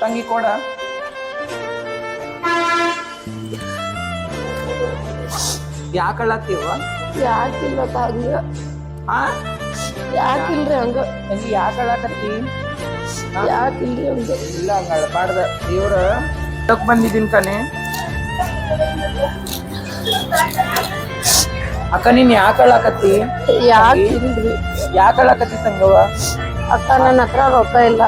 ತಂಗಿ ಕೊಡ. ಯಾಕಳತ್ತೀವ ಯಾಕಿಲ್ಲ ಹಂಗ ಆ? ಯಾಕಿಲ್ರಿ ಹಂಗ? ತಂಗಿ ಯಾಕಳಕತ್ತಿ ಯಾಕಿಲ್ರಿ ಹಂಗ? ಇಲ್ಲ ಹಂಗ ಬಾಡ್ದ ದೇವ್ರ ತಕ್ ಬಂದಿದ್ದೀನಿ ಕಣೆ. ಅಕ್ಕ ನೀನ್ ಯಾಕಳಕತ್ತಿ ಯಾಕಿಲ್ರಿ? ಯಾಕಳಕತ್ತಿ ತಂಗವ ಅಕ್ಕ ನನ್ನ ಹತ್ರ ರೊಕ್ಕ ಇಲ್ಲ.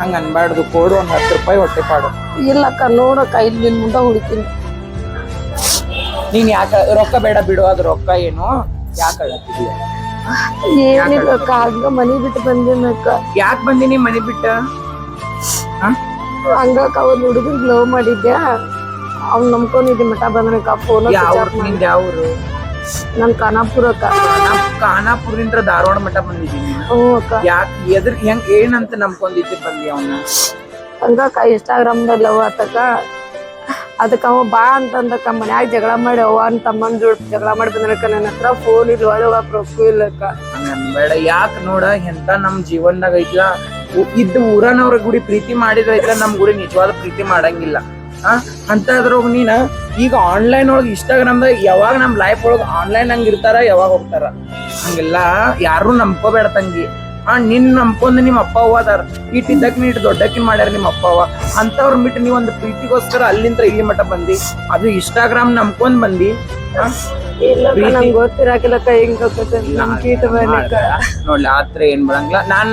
ಹಂಗ ಅನ್ಬಾರ್ದು ಕೊಡು ಒಂದ್ ಹತ್ತು ರೂಪಾಯಿ ಹೊಟ್ಟೆ ಪಾಡು. ಇಲ್ಲಕ್ಕ ನೋಡಕ್ಕ ಐದು ನಿನ್ ಮುಂದೆ ಹುಡುಕಿನಿ ನೀನ್ ಯಾಕ ರೊಕ್ಕ ಬೇಡ ಬಿಡು ಅದು ರೊಕ್ಕ ಏನು? ಯಾಕಳತ್ತಿದ್ಯ ಏನಿಲ್ಲ ಅಕ್ಕ ಹಂಗ ಮನಿ ಬಿಟ್ಟು ಬಂದಿನಕ್ಕ. ಯಾಕೆ ಬಂದಿನಿ ಮನೆ ಬಿಟ್ಟ? ಹ? ಹಂಗಕ್ಕ ಒಂದ್ ಹುಡುಗನ್ ಲವ್ ಮಾಡಿದ್ದೆ ಅವ್ನ್ ನಂಬ್ಕೊಂಡಿದ್ದೆ ಮಠ ಬಂದ್ರಕ್ಕ ಫೋನ್ ಯಾವ ನಿಂದ ಯಾವ್ರು ನನ್ ಖಾನಾಪುರಕ್ಕ ನಾವ್ ಖಾನಾಪುರದಿಂದ ಧಾರವಾಡ ಮಠ ಬಂದಿದ್ದೀನಿ ಹ್ಞೂ ಅಕ್ಕ. ಯಾಕ್ ಎದ್ರ ಹೆಂಗ್ ಏನಂತ ನಂಬ್ಕೊಂಡಿದ್ದೆ ಬಂದಿ ಅವನ. ಹಂಗಕ್ಕ ಇನ್ಸ್ಟಾಗ್ರಾಮ್ದಾಗ ಲವ್ ಆತಕ್ಕ. ಅದಕ್ಕ ಅವ ಬಾ ಅಂತಂದಕ್ಕ ಮನ್ಯಾಗ ಜಗಳ ಮಾಡಿ ಅವ್ವ ಅಂತ ತಮ್ಮನ್ ಜೋಡ್ ಜಗಳ ಮಾಡಿ ಬಂದ್ರಕ್ಕ ನನ್ನ ಹತ್ರ ಫೋನ್ ಇಲ್ಲ ಒಳಗ ರೊಕ್ಕ ಇಲ್ಲಕ್ಕ ಬೇಡ ಯಾಕೆ ನೋಡ ಎಂತ ನಮ್ ಜೀವನದಾಗ ಐತ್ಲ. ಇದ್ದ ಊರನವ್ರ ಗುಡಿ ಪ್ರೀತಿ ಮಾಡಿದ್ರ ಐತ್ಲ ನಮ್ ಗುಡಿ ನಿಜವಾದ ಪ್ರೀತಿ ಮಾಡಂಗಿಲ್ಲ. ಅಂತದ್ರೊಳಗ ನೀನ ಈಗ ಆನ್ಲೈನ್ ಒಳಗ ಇನ್ಸ್ಟಾಗ್ರಾಮ್ದಾಗ ಯಾವಾಗ ನಮ್ ಲೈಫ್ ಒಳಗ ಆನ್ಲೈನ್ ಹಂಗ ಇರ್ತಾರ ಯಾವಾಗ ಹೋಗ್ತಾರ? ಹಂಗೆಲ್ಲ ಯಾರು ನಂಬ್ಕೋಬೇಡ ತಂಗಿ. ಆ ನಿನ್ ನಂಬ್ಕೊಂಡು ನಿಮ್ ಅಪ್ಪ ಅವ್ವ ಅದಾರ. ಇದ್ದಕ್ ನೀಟ್ ದೊಡ್ಡಕಿ ಮಾಡ್ಯಾರ ನಿಮ್ ಅಪ್ಪ ಅವ್ವ. ಅಂತವ್ರ ಬಿಟ್ಟು ನೀವ್ ಒಂದು ಪ್ರೀತಿಗೋಸ್ಕರ ಅಲ್ಲಿಂದ ಇಲ್ಲಿ ಮಟ್ಟ ಬಂದಿ. ಅದು ಇನ್ಸ್ಟಾಗ್ರಾಮ್ ನಂಬ್ಕೊಂಡ್ ಬಂದಿ. ಹೆಂಗ್ ಬರ್ಲಿಕ್ಕ ನೋಡ್ಲಿ ಆತ್ರ ಏನ್ ಬರಂಗಿಲ್ಲ ನಾನ್